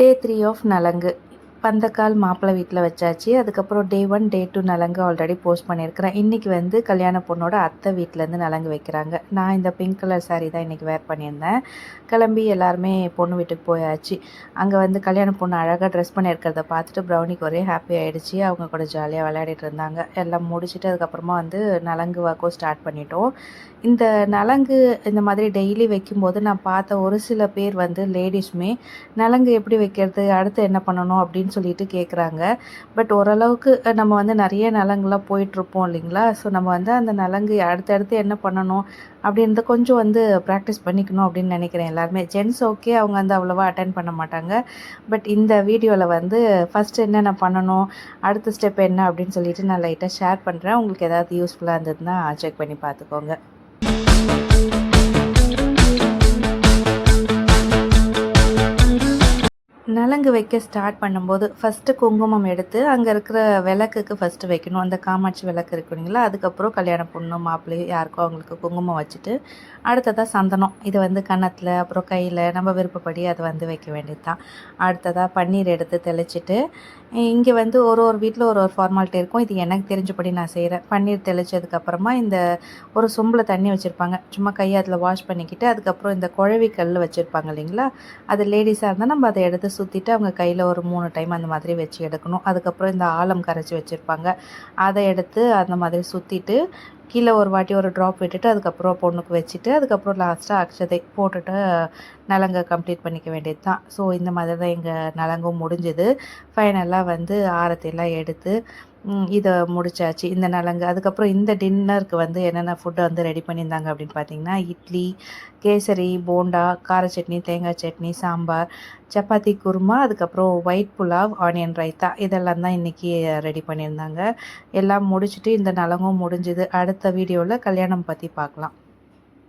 Day three of நலங்கு. பந்தக்கால் மாப்பிள்ளை வீட்டில் வச்சாச்சு. அதுக்கப்புறம் டே ஒன் டே டூ நலங்கு ஆல்ரெடி போஸ்ட் பண்ணியிருக்கிறேன். இன்றைக்கி வந்து கல்யாண பொண்ணோட அத்தை வீட்டிலேருந்து நலங்கு வைக்கிறாங்க. நான் இந்த பிங்க் கலர் saree தான் இன்றைக்கி வேர் பண்ணியிருந்தேன். கிளம்பி எல்லாருமே பொண்ணு வீட்டுக்கு போயாச்சு. அங்கே வந்து கல்யாண பொண்ணு அழகாக ட்ரெஸ் பண்ணியிருக்கிறத பார்த்துட்டு ப்ரௌனிக்கு ஒரே ஹாப்பி ஆகிடுச்சு அவங்க கூட ஜாலியாக விளையாடிட்டு இருந்தாங்க. எல்லாம் முடிச்சுட்டு அதுக்கப்புறமா வந்து நலங்கு வாக்கம் ஸ்டார்ட் பண்ணிட்டோம். இந்த நலங்கு இந்த மாதிரி டெய்லி வைக்கும்போது நான் பார்த்த ஒரு சில பேர் வந்து லேடிஸுமே நலங்கு எப்படி வைக்கிறது? அடுத்து என்ன பண்ணணும் அப்படின்னு சொல்லிட்டு கேட்குறாங்க பட் ஓரளவுக்கு நம்ம வந்து நிறைய நலங்குலாம் போயிட்டுருப்போம் இல்லைங்களா? ஸோ நம்ம வந்து அந்த நலங்கு அடுத்தடுத்து என்ன பண்ணணும் அப்படின்றத கொஞ்சம் வந்து ப்ராக்டிஸ் பண்ணிக்கணும் அப்படின்னு நினைக்கிறேன் எல்லாருமே. ஜென்ஸ் ஓகே அவங்க வந்து அவ்வளோவா அட்டன் பண்ண மாட்டாங்க. பட் இந்த வீடியோவில் வந்து ஃபஸ்ட்டு என்னென்ன பண்ணணும் அடுத்த ஸ்டெப் என்ன அப்படின்னு சொல்லிட்டு நான் லைட்டாக ஷேர் பண்ணுறேன் உங்களுக்கு ஏதாவது யூஸ்ஃபுல்லாக இருந்ததுன்னா செக் பண்ணி பார்த்துக்கோங்க. நலங்கு வைக்க ஸ்டார்ட் பண்ணும்போது ஃபஸ்ட்டு குங்குமம் எடுத்து அங்கே இருக்கிற விளக்குக்கு ஃபஸ்ட்டு வைக்கணும். அந்த காமாட்சி விளக்கு இருக்கு இல்லைங்களா? அதுக்கப்புறம் கல்யாண பொண்ணு மாப்பிள்ளை யாருக்கோ அவங்களுக்கு குங்குமம் வச்சுட்டு அடுத்ததாக சந்தனம். இது வந்து கன்னத்தில் அப்புறம் கையில் நம்ம விருப்பப்படி அதை வந்து வைக்க வேண்டியது தான் அடுத்ததாக பன்னீர் எடுத்து தெளிச்சிட்டு இங்கே வந்து ஒரு ஒரு வீட்டில் ஒரு ஒரு ஃபார்மாலிட்டி இருக்கும். இது எனக்கு தெரிஞ்சபடி நான் செய்கிறேன் பன்னீர் தெளிச்சதுக்கப்புறமா இந்த ஒரு சொம்பில் தண்ணி வச்சுருப்பாங்க. சும்மா கையை அதில் வாஷ் பண்ணிக்கிட்டு அதுக்கப்புறம் இந்த குழவி கல் வச்சுருப்பாங்க இல்லைங்களா? அது லேடிஸாக இருந்தால் நம்ம அதை எடுத்து சுற்றிட்டு அவங்க கையில் ஒரு மூணு டைம் அந்த மாதிரி வச்சு எடுக்கணும். அதுக்கப்புறம் இந்த ஆலம் கரைச்சி வச்சுருப்பாங்க. அதை எடுத்து அந்த மாதிரி சுற்றிட்டு கீழே ஒரு வாட்டி ஒரு ட்ராப் விட்டுட்டு அதுக்கப்புறம் பொண்ணுக்கு வச்சுட்டு அதுக்கப்புறம் லாஸ்ட்டாக அக்ஷதை போட்டுட்டு நலங்கை கம்ப்ளீட் பண்ணிக்க வேண்டியது தான் ஸோ இந்த மாதிரி தான் எங்கள் நலங்கும் முடிஞ்சுது. ஃபைனலாக வந்து ஆரத்தியெல்லாம் எடுத்து இதை முடிச்சாச்சு. இந்த நலங்கு அதுக்கப்புறம் இந்த டின்னருக்கு வந்து என்னென்ன ஃபுட்டை வந்து ரெடி பண்ணியிருந்தாங்க அப்படின்னு பார்த்தீங்கன்னா இட்லி கேசரி போண்டா கார சட்னி தேங்காய் சட்னி சாம்பார் சப்பாத்தி குருமா அதுக்கப்புறம் ஒயிட் புலாவ் ஆனியன் ரைத்தா இதெல்லாம் தான் இன்றைக்கி ரெடி பண்ணியிருந்தாங்க. எல்லாம் முடிச்சுட்டு இந்த நலங்கும் முடிஞ்சுது. அடுத்து அடுத்த வீடியோவில் கல்யாணம் பற்றி பார்க்கலாம்